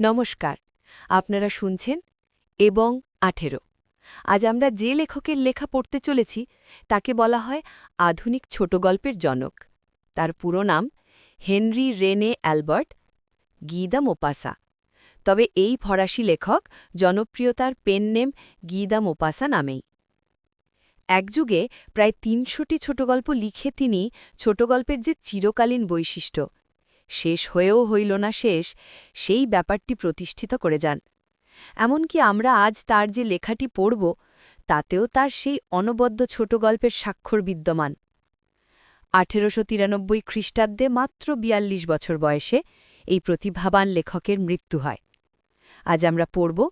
নমস্কার, আপনারা শুনছেন এবং আঠেরো। আজ আমরা যে লেখকের লেখা পড়তে চলেছি, তাকে বলা হয় আধুনিক ছোট গল্পের জনক। তার পুরো নাম Henri Rene Albert Guy de Maupassant. তবে এই ফরাসি লেখক জনপ্রিয়তার পেন নেম গিদা মোপাসা নামেই। একযুগে প্রায় তিনশোটি ছোট গল্প লিখে তিনি ছোট গল্পের যে চিরকালীন বৈশিষ্ট্য শেষ হয়েও হইল না শেষ, সেই ব্যাপারটি প্রতিষ্ঠিত করে যান। এমনকি আমরা আজ তার যে লেখাটি পড়ব, তাতেও তার সেই অনবদ্য ছোট গল্পের স্বাক্ষর বিদ্যমান। আঠেরোশো তিরানব্বই খ্রিস্টাব্দে মাত্র বিয়াল্লিশ বছর বয়সে এই প্রতিভাবান লেখকের মৃত্যু হয়। আজ আমরা পড়ব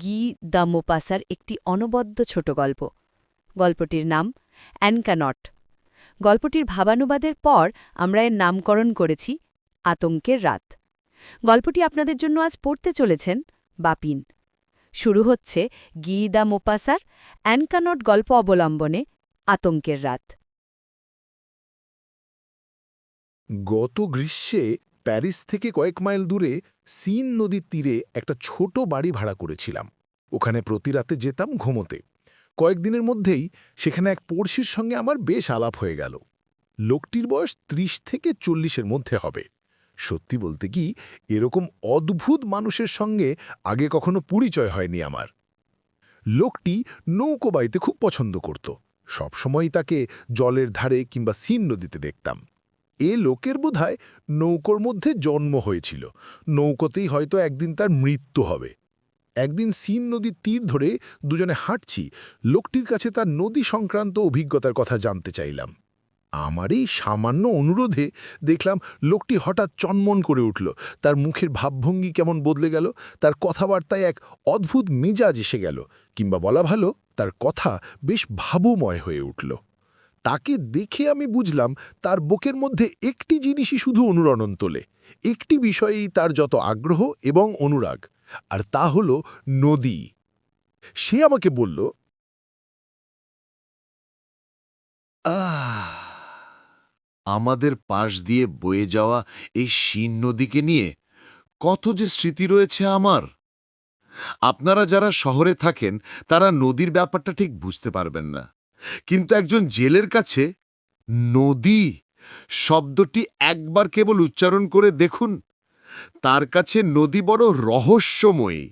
গি দ্য মোপাসার একটি অনবদ্য ছোট গল্প। গল্পটির নাম অ্যানকানট। গল্পটির ভাবানুবাদের পর আমরা এর নামকরণ করেছি আতঙ্কের রাত। গল্পটি আপনাদের জন্য আজ পড়তে চলেছেন বাপিন। শুরু হচ্ছে গি দ্য মোপাসার অ্যানকানট গল্প অবলম্বনে আতঙ্কের রাত। গত গ্রীষ্মে প্যারিস থেকে কয়েক মাইল দূরে সিন নদীর তীরে একটা ছোট বাড়ি ভাড়া করেছিলাম। ওখানে প্রতি রাতে যেতাম ঘুমোতে। কয়েকদিনের মধ্যেই সেখানে এক পড়শির সঙ্গে আমার বেশ আলাপ হয়ে গেল। লোকটির বয়স ত্রিশ থেকে চল্লিশের মধ্যে হবে। সত্যি বলতে কি, এরকম অদ্ভুত মানুষের সঙ্গে আগে কখনো পরিচয় হয়নি আমার। লোকটি নৌকো বাইতে খুব পছন্দ করত। সবসময়ই তাকে জলের ধারে কিংবা সিন নদীতে দেখতাম। এ লোকের বোধহয় নৌকোর মধ্যে জন্ম হয়েছিল। নৌকোতেই হয়তো একদিন তার মৃত্যু হবে। একদিন সিন নদীর তীর ধরে দুজনে হাঁটছি। লোকটির কাছে তার নদী সংক্রান্ত অভিজ্ঞতার কথা জানতে চাইলাম। আমার এই সামান্য অনুরোধে দেখলাম লোকটি হঠাৎ চনমন করে উঠল। তার মুখের ভাবভঙ্গি কেমন বদলে গেল, তার কথাবার্তায় এক অদ্ভুত মেজাজ এসে গেল, কিংবা বলা ভালো, তার কথা বেশ ভাবময় হয়ে উঠল। তাকে দেখে আমি বুঝলাম তার বুকের মধ্যে একটি জিনিসই শুধু অনুরণন তোলে, একটি বিষয়েই তার যত আগ্রহ এবং অনুরাগ, আর তা হল নদী। সে আমাকে বলল আমাদের পাশ দিয়ে বয়ে যাওয়া এই শীন নদীকে নিয়ে কত যে স্মৃতি রয়েছে আমার। আপনারা যারা শহরে থাকেন, তারা নদীর ব্যাপারটা ঠিক বুঝতে পারবেন না। কিন্তু একজন জেলের কাছে নদী শব্দটি একবার কেবল উচ্চারণ করে দেখুন, তার কাছে নদী বড় রহস্যময়ী,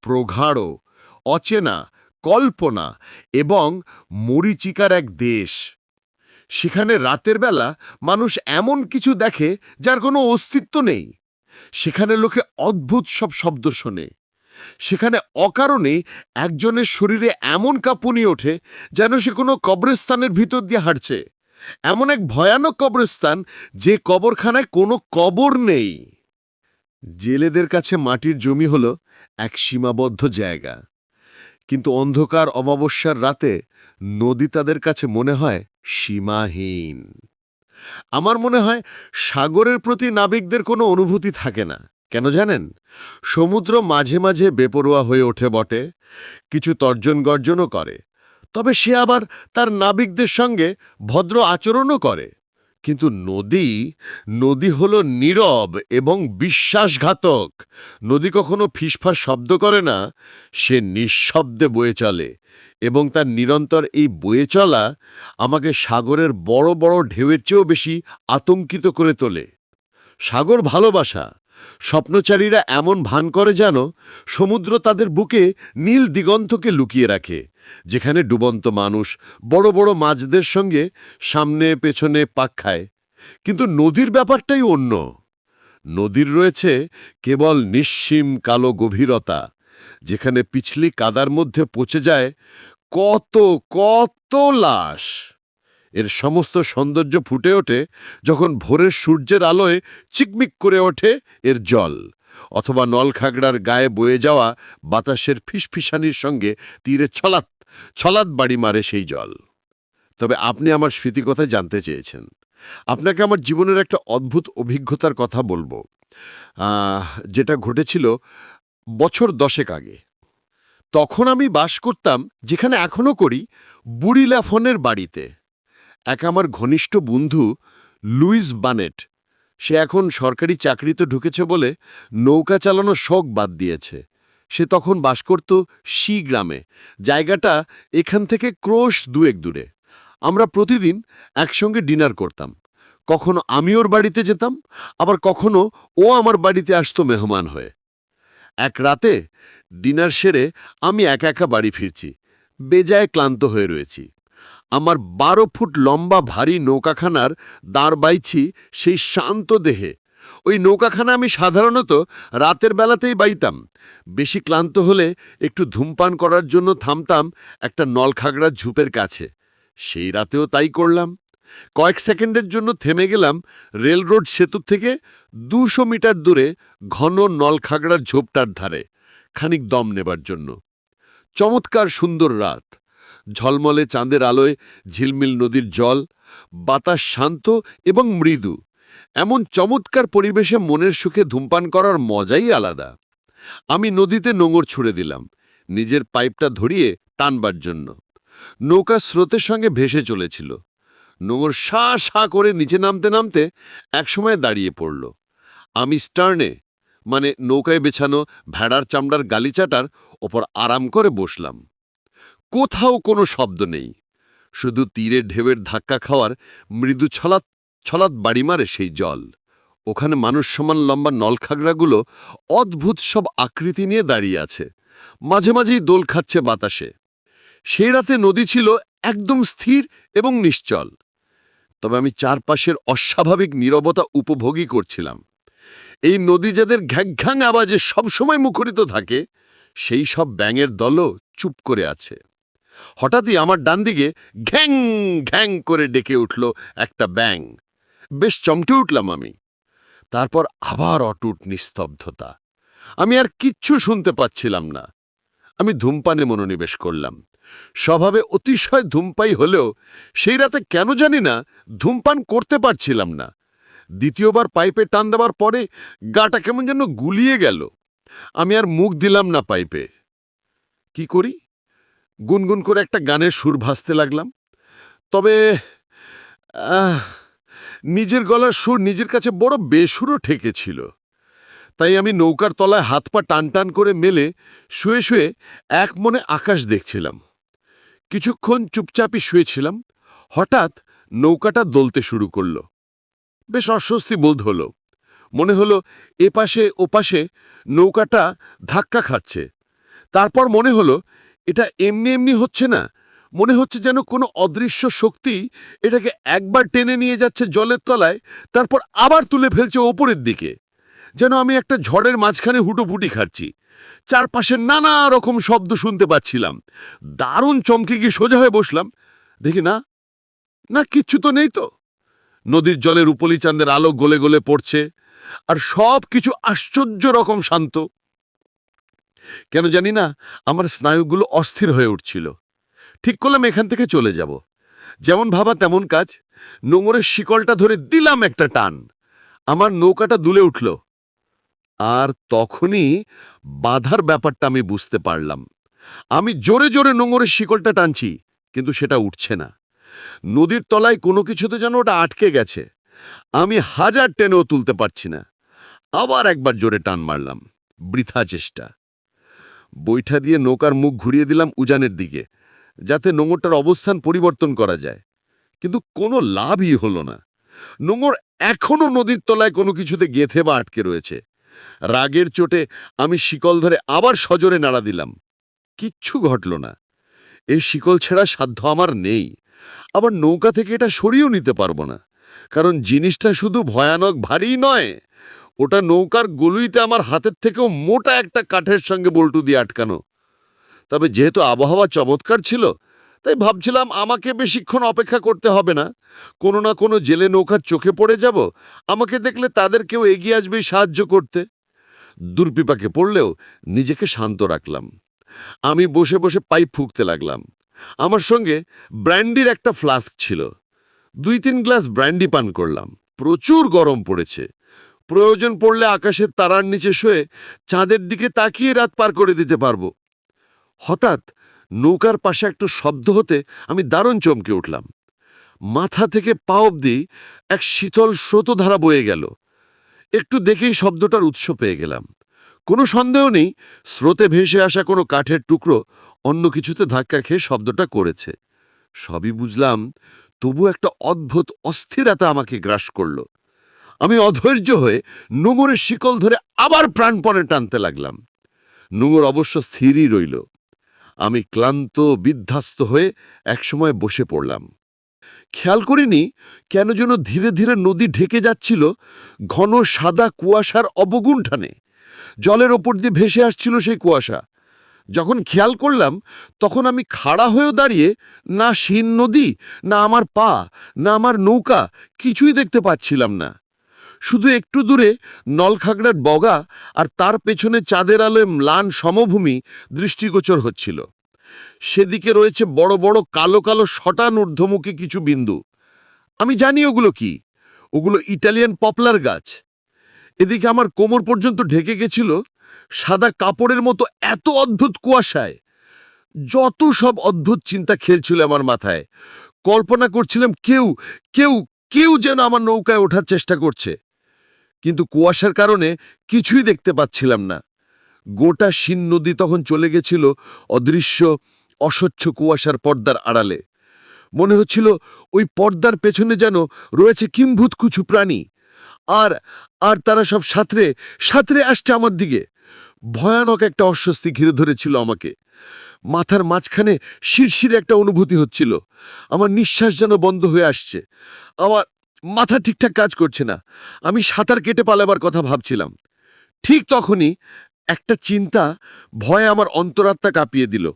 প্রগাঢ়, অচেনা, কল্পনা এবং মরিচিকার এক দেশ। সেখানে রাতের বেলা মানুষ এমন কিছু দেখে যার কোনো অস্তিত্ব নেই। সেখানে লোকে অদ্ভুত সব শব্দ শোনে। সেখানে অকারণে একজনের শরীরে এমন কাঁপুনি ওঠে যেন সে কোনো কবরস্থানের ভিতর দিয়ে হাঁটছে। এমন এক ভয়ানক কবরস্থান যে কবরখানায় কোনো কবর নেই। জেলেদের কাছে মাটির জমি হল এক সীমাবদ্ধ জায়গা। কিন্তু অন্ধকার, অমাবস্যার রাতে নদী তাদের কাছে মনে হয় সীমাহীন। আমার মনে হয় সাগরের প্রতি নাবিকদের কোনো অনুভূতি থাকে না। কেন জানেন? সমুদ্র মাঝে মাঝে বেপরোয়া হয়ে ওঠে বটে, কিছু তর্জন গর্জনও করে। তবে সে আবার তার নাবিকদের সঙ্গে ভদ্র আচরণও করে। কিন্তু নদী নদী হল নীরব এবং বিশ্বাসঘাতক। নদী কখনো ফিসফাস শব্দ করে না, সে নিঃশব্দে বয়ে চলে। এবং তার নিরন্তর এই বয়ে চলা আমাকে সাগরের বড় বড় ঢেউয়ের চেয়েও বেশি আতঙ্কিত করে তোলে। সাগর ভালোবাসা। স্বপ্নচারীরা এমন ভান করে যেন সমুদ্র তাদের বুকে নীল দিগন্তকে লুকিয়ে রাখে, যেখানে ডুবন্ত মানুষ বড় বড় মাছদের সঙ্গে সামনে পেছনে পাক খায়। কিন্তু নদীর ব্যাপারটাই অন্য। নদীর রয়েছে কেবল নিঃসীম কালো গভীরতা যেখানে পিছলি কাদার মধ্যে পচে যায়, কত কত লাশ। এর সমস্ত সৌন্দর্য ফুটে ওঠে যখন ভোরের সূর্যের আলোয় চিকমিক করে ওঠে এর জল, অথবা নলখাগড়ার গায়ে বয়ে যাওয়া বাতাসের ফিসফিসানির সঙ্গে তীরে ছলাৎ ছলাৎ বাড়ি মারে সেই জল। তবে আপনি আমার স্মৃতিকথায় জানতে চেয়েছেন। আপনাকে আমার জীবনের একটা অদ্ভুত অভিজ্ঞতার কথা বলব। যেটা ঘটেছিল বছর দশেক আগে। তখন আমি বাস করতাম, যেখানে এখনও করি বুড়িলাফনের বাড়িতে। এক আমার ঘনিষ্ঠ বন্ধু, লুইস বানেট, সে এখন সরকারি চাকরিতে ঢুকেছে বলে নৌকা চালানোর শখ বাদ দিয়েছে। সে তখন বাস করত শি গ্রামে, জায়গাটা এখান থেকে ক্রোশ দুয়েক দূরে। আমরা প্রতিদিন একসঙ্গে ডিনার করতাম। কখনো আমি ওর বাড়িতে যেতাম, আবার কখনো ও আমার বাড়িতে আসতো মেহমান হয়ে। এক রাতে ডিনার সেরে আমি একা একা বাড়ি ফিরছি, বেজায় ক্লান্ত হয়ে রয়েছি। আমার বারো ফুট লম্বা ভারী নৌকাখানার দাঁড় বাইছি সেই শান্ত দেহে। ওই নৌকাখানা আমি সাধারণত রাতের বেলাতেই বাইতাম। বেশি ক্লান্ত হলে একটু ধূমপান করার জন্য থামতাম একটা নলখাগড়ার ঝুপের কাছে। সেই রাতেও তাই করলাম। কয়েক সেকেন্ডের জন্য থেমে গেলাম রেল রোড সেতু থেকে দুশো মিটার দূরে ঘন নলখাগড়ার ঝোপটার ধারে, খানিক দম নেবার জন্য। চমৎকার সুন্দর রাত। ঝলমলে চাঁদের আলোয় ঝিলমিল নদীর জল, বাতাস শান্ত এবং মৃদু। এমন চমৎকার পরিবেশে মনের সুখে ধূমপান করার মজাই আলাদা। আমি নদীতে নোঙর ছুড়ে দিলাম, নিজের পাইপটা ধরিয়ে টানবার জন্য। নৌকা স্রোতের সঙ্গে ভেসে চলেছিল। নোঙর সা সা করে নিচে নামতে নামতে একসময় দাঁড়িয়ে পড়ল। আমি স্টার্নে মানে নৌকায় বেছানো ভেড়ার চামড়ার গালিচাটার ওপর আরাম করে বসলাম। কোথাও কোনো শব্দ নেই। শুধু তীরে ঢেউয়ের ধাক্কা খাওয়ার মৃদু ছলাৎ ছলাৎ বাড়ি মারে সেই জল। ওখানে মানুষ সমান লম্বা নলখাগড়াগুলো অদ্ভুত সব আকৃতি নিয়ে দাঁড়িয়ে আছে। মাঝে মাঝেই দোল খাচ্ছে বাতাসে। সেই রাতে নদী ছিল একদম স্থির এবং নিশ্চল। তবে আমি চারপাশের অস্বাভাবিক নীরবতা উপভোগী করছিলাম। এই নদী যাদের ঘ্যাঘ্যাং আওয়াজে সবসময় মুখরিত থাকে, সেই সব ব্যাঙের দলও চুপ করে আছে। হঠাৎই আমার ডান দিকে ঘ্যাং ঘ্যাং করে ডেকে উঠল একটা ব্যাং বেশ চমকে উঠলাম আমি। তারপর আবার অটুট নিস্তব্ধতা। আমি আর কিচ্ছু শুনতে পাচ্ছিলাম না। আমি ধূমপানে মনোনিবেশ করলাম। স্বভাবে অতিশয় ধূমপাই হলেও সেই রাতে কেন জানি না ধূমপান করতে পারছিলাম না। দ্বিতীয়বার পাইপে টান দেওয়ার পরে গাটা কেমন যেন গুলিয়ে গেল। আমি আর মুখ দিলাম না পাইপে। কি করি? গুনগুন করে একটা গানের সুর ভাসতে লাগলাম। তবে নিজের গলার সুর নিজের কাছে বড় বেসুরও ঠেকেছিল। তাই আমি নৌকার তলায় হাত পা টান টান করে মেলে শুয়ে শুয়ে এক মনে আকাশ দেখছিলাম। কিছুক্ষণ চুপচাপই শুয়েছিলাম, হঠাৎ নৌকাটা দলতে শুরু করল। বেশ অস্বস্তি বোধ হলো। মনে হলো এপাশে ওপাশে নৌকাটা ধাক্কা খাচ্ছে। তারপর মনে হলো এটা এমনি এমনি হচ্ছে না। মনে হচ্ছে যেন কোনো অদৃশ্য শক্তি এটাকে একবার টেনে নিয়ে যাচ্ছে জলের তলায়, তারপর আবার তুলে ফেলছে ওপরের দিকে। যেন আমি একটা ঝড়ের মাঝখানে হুটোপুটি খাচ্ছি। চারপাশে নানা রকম শব্দ শুনতে পাচ্ছিলাম। দারুণ চমকে গিয়ে সোজা হয়ে বসলাম। দেখি না না কিচ্ছু তো নেই তো। নদীর জলের উপলি চাঁদের আলো গলে গলে পড়ছে আর সব কিছু আশ্চর্য রকম শান্ত। কেন জানি না, আমার স্নায়ুগুলো অস্থির হয়ে উঠছিল। ঠিক করলাম এখান থেকে চলে যাব। যেমন ভাবা তেমন কাজ। নোঙরের শিকলটা ধরে দিলাম একটা টান। আমার নৌকাটা দুলে উঠল। আর তখনই বাধার ব্যাপারটা আমি বুঝতে পারলাম। আমি জোরে জোরে নোঙরের শিকলটা টানছি, কিন্তু সেটা উঠছে না। নদীর তলায় কোনো কিছুতে যেন ওটা আটকে গেছে। আমি হাজার টেনেও তুলতে পারছি না। আবার একবার জোরে টান মারলাম। বৃথা চেষ্টা। বৈঠা দিয়ে নৌকার মুখ ঘুরিয়ে দিলাম উজানের দিকে, যাতে নোঙরটার অবস্থান পরিবর্তন করা যায়। কিন্তু কোনো লাভই হলো না। নোঙর এখনও নদীর তলায় কোনো কিছুতে গেথে বা আটকে রয়েছে। রাগের চোটে আমি শিকল ধরে আবার সজোরে নাড়া দিলাম। কিচ্ছু ঘটল না। এই শিকল ছেঁড়া সাধ্য আমার নেই। আবার নৌকা থেকে এটা সরিয়েও নিতে পারব না। কারণ জিনিসটা শুধু ভয়ানক ভারী নয়, ওটা নৌকার গলুইতে আমার হাতের থেকেও মোটা একটা কাঠের সঙ্গে বল্টু দিয়ে আটকানো। তবে যেহেতু আবহাওয়া চমৎকার ছিল তাই ভাবছিলাম আমাকে বেশিক্ষণ অপেক্ষা করতে হবে না। কোনো না কোনো জেলে নৌকার চোখে পড়ে যাব। আমাকে দেখলে তাদের কেউ এগিয়ে আসবে সাহায্য করতে। দুর্পিপাকে পড়লেও নিজেকে শান্ত রাখলাম। আমি বসে বসে পাইপ ফুঁকতে লাগলাম। আমার সঙ্গে ব্র্যান্ডির একটা ফ্লাস্ক ছিল। দুই তিন গ্লাস ব্র্যান্ডি পান করলাম। প্রচুর গরম পড়েছে। প্রয়োজন পড়লে আকাশের তারার নিচে শুয়ে চাঁদের দিকে তাকিয়ে রাত পার করে দিতে পারব। হঠাৎ নৌকার পাশে একটু শব্দ হতে আমি দারুণ চমকে উঠলাম। মাথা থেকে পা অবধি এক শীতল স্রোতধারা বয়ে গেল। একটু দেখেই শব্দটার উৎস পেয়ে গেলাম। কোনো সন্দেহ নেই, স্রোতে ভেসে আসা কোনো কাঠের টুকরো অন্য কিছুতে ধাক্কা খেয়ে শব্দটা করেছে। সবই বুঝলাম, তবু একটা অদ্ভুত অস্থিরতা আমাকে গ্রাস করল। আমি অধৈর্য হয়ে নোঙরের শিকল ধরে আবার প্রাণপণে টানতে লাগলাম। নোঙর অবশ্য স্থিরই রইল। আমি ক্লান্ত, বিধ্বস্ত হয়ে একসময় বসে পড়লাম। খেয়াল করিনি কেন যেন ধীরে ধীরে নদী ঢেকে যাচ্ছিল ঘন সাদা কুয়াশার অবগুণ্ঠানে। জলের ওপর দিয়ে ভেসে আসছিল সেই কুয়াশা। যখন খেয়াল করলাম তখন আমি খাড়া হয়েও দাঁড়িয়ে না শিন নদী, না আমার পা, না আমার নৌকা কিছুই দেখতে পাচ্ছিলাম না। শুধু একটু দূরে নলখাগড়ার বগা আর তার পেছনে চাঁদের আলোয় ম্লান সমভূমি দৃষ্টিগোচর হচ্ছিল। সেদিকে রয়েছে বড় বড় কালো কালো শটান ঊর্ধ্বমুখী কিছু বিন্দু। আমি জানি ওগুলো কি। ওগুলো ইটালিয়ান পপলার গাছ। এদিকে আমার কোমর পর্যন্ত ঢেকে গেছিল সাদা কাপড়ের মতো এত অদ্ভুত কুয়াশায়। যত সব অদ্ভুত চিন্তা খেলছিল আমার মাথায়। কল্পনা করছিলাম কেউ কেউ কেউ যেন আমার নৌকায় ওঠার চেষ্টা করছে। কিন্তু কুয়াশার কারণে কিছুই দেখতে পাচ্ছিলাম না। গোটা শিন নদী তখন চলে গেছিল অদৃশ্য, অস্বচ্ছ কুয়াশার পর্দার আড়ালে। মনে হচ্ছিল ওই পর্দার পেছনে যেন রয়েছে কিম্ভূত কিছু প্রাণী। আর আর তারা সব সাঁতরে সাঁতরে আসছে আমার দিকে। ভয়ানক একটা অস্বস্তি ঘিরে ধরেছিল আমাকে। মাথার মাঝখানে শিরশিরে একটা অনুভূতি হচ্ছিল। আমার নিঃশ্বাস যেন বন্ধ হয়ে আসছে। আমার মাথা ঠিকঠাক কাজ করছে না। আমি সাঁতার কেটে পালাবার কথা ভাবছিলাম। ঠিক তখনই একটা চিন্তা ভয়ে আমার অন্তরাত্মা কাঁপিয়ে দিল।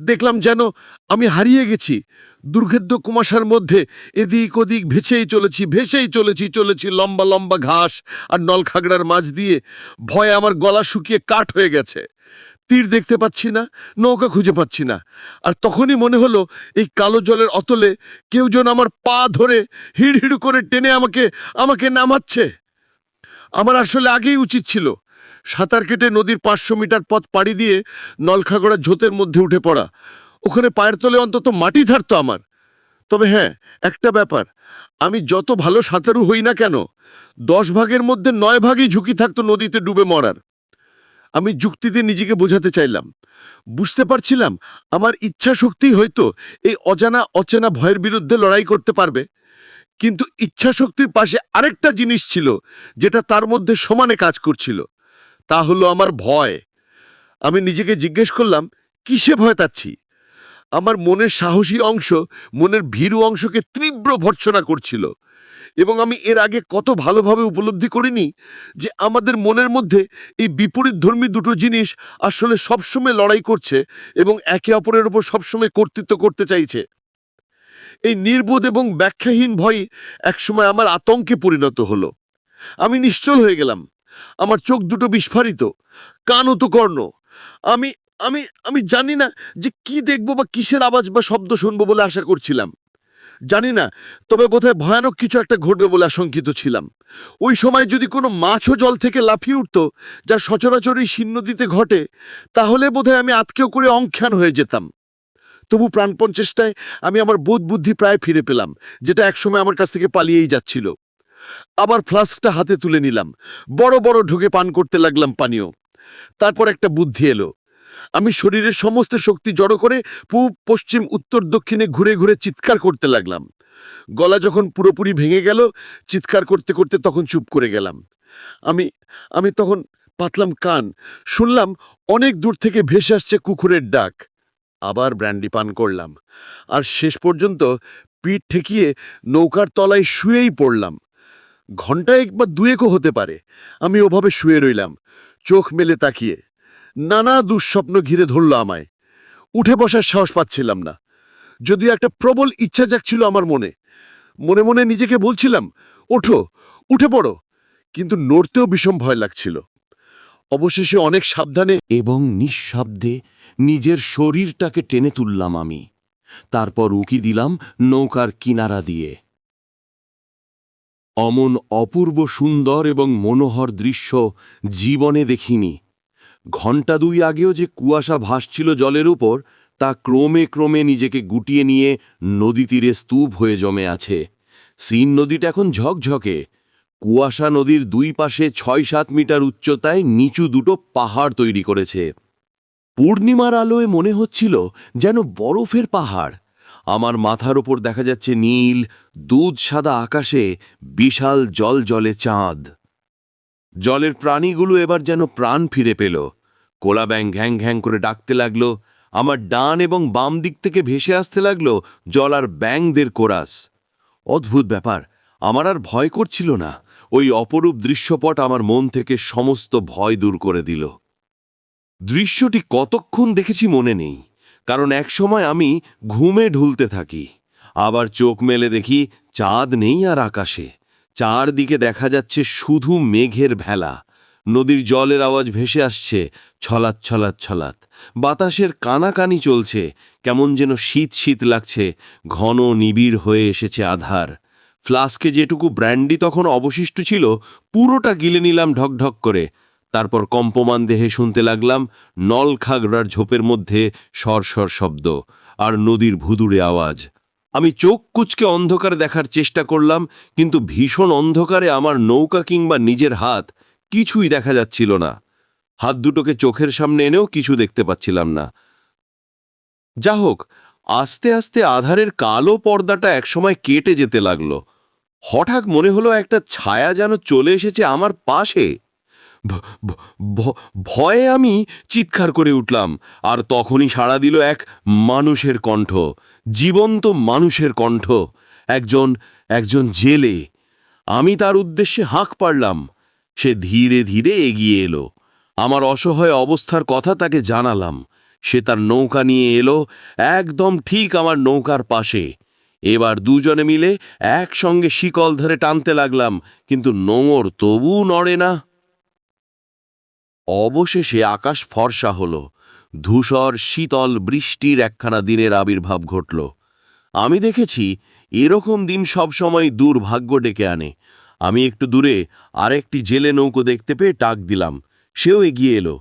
দেখলাম যেন আমি হারিয়ে গেছি। দুর্ভেদ্য কুমাশার মধ্যে এদিক ওদিক ভেসেই চলেছি ভেসেই চলেছি চলেছি লম্বা লম্বা ঘাস আর নলখাগড়ার মাঝ দিয়ে। ভয়ে আমার গলা শুকিয়ে কাঠ হয়ে গেছে। তীর দেখতে পাচ্ছি না, নৌকা খুঁজে পাচ্ছি না। আর তখনই মনে হলো, এই কালো জলের অতলে কেউ যেন আমার পা ধরে হিড় করে টেনে আমাকে আমাকে নামাচ্ছে। আমার আসলে আগেই উচিত ছিল, সাঁতার কেটে নদীর পাঁচশো মিটার পথ পাড়ি দিয়ে নলখাগড়া ঝোতের মধ্যে উঠে পড়া। ওখানে পায়ের তলে অন্তত মাটি থাকতো আমার। তবে হ্যাঁ একটা ব্যাপার, আমি যত ভালো সাঁতারু হই না কেন, দশ ভাগের মধ্যে নয় ভাগই ঝুঁকি থাকতো নদীতে ডুবে মরার। আমি যুক্তিতে নিজেকে বোঝাতে চাইলাম। বুঝতে পারছিলাম আমার ইচ্ছা শক্তি হয়তো এই অজানা অচেনা ভয়ের বিরুদ্ধে লড়াই করতে পারবে। কিন্তু ইচ্ছা শক্তির পাশে আরেকটা জিনিস ছিল যেটা তার মধ্যে সমানে কাজ করছিল। তা হলো আমার ভয়। আমি নিজেকে জিজ্ঞেস করলাম, কিসে ভয় পাচ্ছি? আমার মনের সাহসী অংশ মনের ভীরু অংশকে তীব্র ভর্ৎসনা করছিল। এবং আমি এর আগে কত ভালোভাবে উপলব্ধি করিনি যে আমাদের মনের মধ্যে এই বিপরীত ধর্মী দুটো জিনিস আসলে সবসময় লড়াই করছে এবং একে অপরের ওপর সবসময় কর্তৃত্ব করতে চাইছে। এই নির্বোধ এবং ব্যাখ্যাহীন ভয় একসময় আমার আতঙ্কে পরিণত হলো। আমি নিশ্চল হয়ে গেলাম। আমার চোখ দুটো বিস্ফারিত। কান কর্ণ। আমি আমি আমি জানি না যে কি দেখব বা কিসের আওয়াজ বা শব্দ শুনব বলে আশা করছিলাম। জানি না, তবে বোধহয় ভয়ানক কিছু একটা ঘটবে বলে আশঙ্কিত ছিলাম। ওই সময় যদি কোনো মাছও জল থেকে লাফিয়ে উঠত, যা সচরাচর এই নদীতে ঘটে, তাহলে বোধহয় আমি আতকেও করে অংখ্যান হয়ে যেতাম। তবু প্রাণপণ চেষ্টায় আমি আমার বোধ বুদ্ধি প্রায় ফিরে পেলাম, যেটা একসময় আমার কাছ থেকে পালিয়েই যাচ্ছিল। আবার ফ্লাস্কটা হাতে তুলে নিলাম। বড় বড় ঢুকে পান করতে লাগলাম পানীয়। তারপর একটা বুদ্ধি এলো। আমি শরীরের সমস্ত শক্তি জড়ো করে পূব, পশ্চিম, উত্তর, দক্ষিণে ঘুরে ঘুরে চিৎকার করতে লাগলাম। গলা যখন পুরোপুরি ভেঙে গেল, চিৎকার করতে করতে তখন চুপ করে গেলাম। আমি আমি তখন পাতলাম কান, শুনলাম অনেক দূর থেকে ভেসে আসছে কুকুরের ডাক। আবার ব্র্যান্ডি পান করলাম। আর শেষ পর্যন্ত পিঠ ঠেকিয়ে নৌকার তলায় শুয়েই পড়লাম। ঘন্টায় বা দুয়েকও হতে পারে। আমি ওভাবে শুয়ে রইলাম। চোখ মেলে তাকিয়ে। নানা দুঃস্বপ্ন ঘিরে ধরল আমায়। উঠে বসার সাহস পাচ্ছিলাম না। যদিও একটা প্রবল ইচ্ছা জাগছিল আমার মনে। মনে মনে নিজেকে বলছিলাম, ওঠো, উঠে পড়ো। কিন্তু নড়তেও বিষম ভয় লাগছিল। অবশেষে অনেক সাবধানে এবং নিঃশব্দে নিজের শরীরটাকে টেনে তুললাম আমি। তারপর উকি দিলাম নৌকার কিনারা দিয়ে। অমন অপূর্ব সুন্দর এবং মনোহর দৃশ্য জীবনে দেখিনি। ঘণ্টা দুই আগেও যে কুয়াশা ভাসছিল জলের উপর, তা ক্রমে ক্রমে নিজেকে গুটিয়ে নিয়ে নদী তীরে স্তূপ হয়ে জমে আছে। সিন নদীটা এখন ঝকঝকে। কুয়াশা নদীর দুই পাশে ছয় সাত মিটার উচ্চতায় নিচু দুটো পাহাড় তৈরি করেছে। পূর্ণিমার আলোয় মনে হচ্ছিল যেন বরফের পাহাড়। আমার মাথার ওপর দেখা যাচ্ছে নীল, দুধ সাদা আকাশে বিশাল জল জলে চাঁদ। জলের প্রাণীগুলো এবার যেন প্রাণ ফিরে পেল। কোলা ব্যাং ঘ্যাং ঘ্যাং করে ডাকতে লাগল, আমার ডান এবং বাম দিক থেকে ভেসে আসতে লাগল জল আর ব্যাংদের কোরাস। অদ্ভুত ব্যাপার, আমার আর ভয় করছিল না, ওই অপরূপ দৃশ্যপট আমার মন থেকে সমস্ত ভয় দূর করে দিল। দৃশ্যটি কতক্ষণ দেখেছি মনে নেই, কারণ একসময় আমি ঘুমে ঢুলতে থাকি, আবার চোখ মেলে দেখি চাঁদ নেই আর আকাশে। চারদিকে দেখা যাচ্ছে শুধু মেঘের ভেলা। নদীর জলের আওয়াজ ভেসে আসছে, ছলাৎ ছলাৎ ছলাৎ। বাতাসের কানাকানি চলছে, কেমন যেন শীত শীত লাগছে, ঘন নিবিড় হয়ে এসেছে আধার। ফ্লাস্কে যেটুকু ব্র্যান্ডি তখন অবশিষ্ট ছিল, পুরোটা গিলে নিলাম ঢকঢক করে। তারপর কম্পমান দেহে শুনতে লাগলাম, নলখাগড়ার ঝোপের মধ্যে সরসর শব্দ, আর নদীর ভুদুরে আওয়াজ। আমি চোখ কুচকে অন্ধকারে দেখার চেষ্টা করলাম, কিন্তু ভীষণ অন্ধকারে আমার নৌকা কিংবা নিজের হাত কিছুই দেখা যাচ্ছিল না। হাত দুটোকে চোখের সামনে এনেও কিছু দেখতে পাচ্ছিলাম না। যা হোক আস্তে আস্তে আধারের কালো পর্দাটা একসময় কেটে যেতে লাগল। হঠাৎ মনে হলো একটা ছায়া যেন চলে এসেছে আমার পাশে। ভয়ে আমি চিৎকার করে উঠলাম, আর তখনই সাড়া দিল এক মানুষের কণ্ঠ, জীবন্ত মানুষের কণ্ঠ, একজন একজন জেলে। আমি তার উদ্দেশ্যে হাঁক পারলাম সে ধীরে ধীরে এগিয়ে এলো। আমার অসহায় অবস্থার কথা তাকে জানালাম। সে তার নৌকা নিয়ে এলো, একদম ঠিক আমার নৌকার পাশে। এবার দুজনে মিলে একসঙ্গে শিকল ধরে টানতে লাগলাম, কিন্তু নোঙর তবু নড়ে না। অবশেষে আকাশ ফর্সা হল, ধূসর, শীতল বৃষ্টির একখানা দিনের আবির্ভাব ঘটল। আমি দেখেছি, এরকম দিন সবসময় দুর্ভাগ্য ডেকে আনে। আমি একটু দূরে আরেকটি জেলে নৌকো দেখতে পেয়ে টাক দিলাম। সেও এগিয়ে এলো।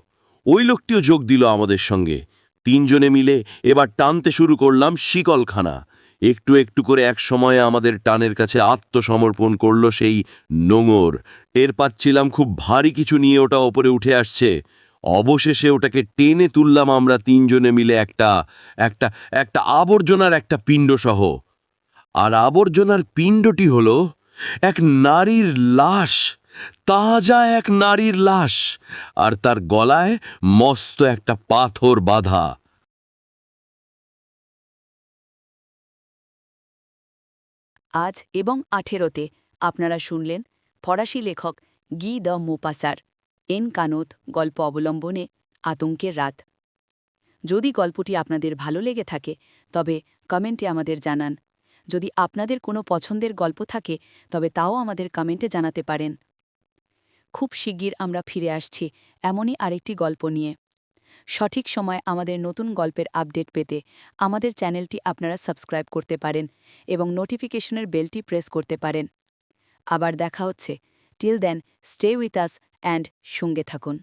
ওই লোকটিও যোগ দিল আমাদের সঙ্গে। তিনজনে মিলে এবার টানতে শুরু করলাম শিকলখানা। একটু একটু করে এক সময়ে আমাদের টানের কাছে আত্মসমর্পণ করল সেই নোঙর। টের পাচ্ছিলাম খুব ভারী কিছু নিয়ে ওটা ওপরে উঠে আসছে। অবশেষে ওটাকে টেনে তুললাম আমরা তিনজনে মিলে একটা একটা একটা আবর্জনার একটা পিণ্ডসহ। আর আবর্জনার পিণ্ডটি হল এক নারীর লাশ, তাজা এক নারীর লাশ, আর তার গলায় মস্ত একটা পাথর বাঁধা। আজ এবং আঠেরোতে আপনারা শুনলেন ফরাসি লেখক গি দ্য মোপাসার, এন কানোত গল্প অবলম্বনে আতঙ্কের রাত। যদি গল্পটি আপনাদের ভালো লেগে থাকে, তবে কমেন্টে আমাদের জানান। যদি আপনাদের কোনো পছন্দের গল্প থাকে, তবে তাও আমাদের কমেন্টে জানাতে পারেন। খুব শিগগির আমরা ফিরে আসছি এমনই আরেকটি গল্প নিয়ে। সঠিক সময় আমাদের নতুন গল্পের আপডেট পেতে আমাদের চ্যানেলটি আপনারা সাবস্ক্রাইব করতে পারেন এবং নোটিফিকেশনের বেলটি প্রেস করতে পারেন। আবার দেখা হচ্ছে। Till then stay with us and সঙ্গে থাকুন।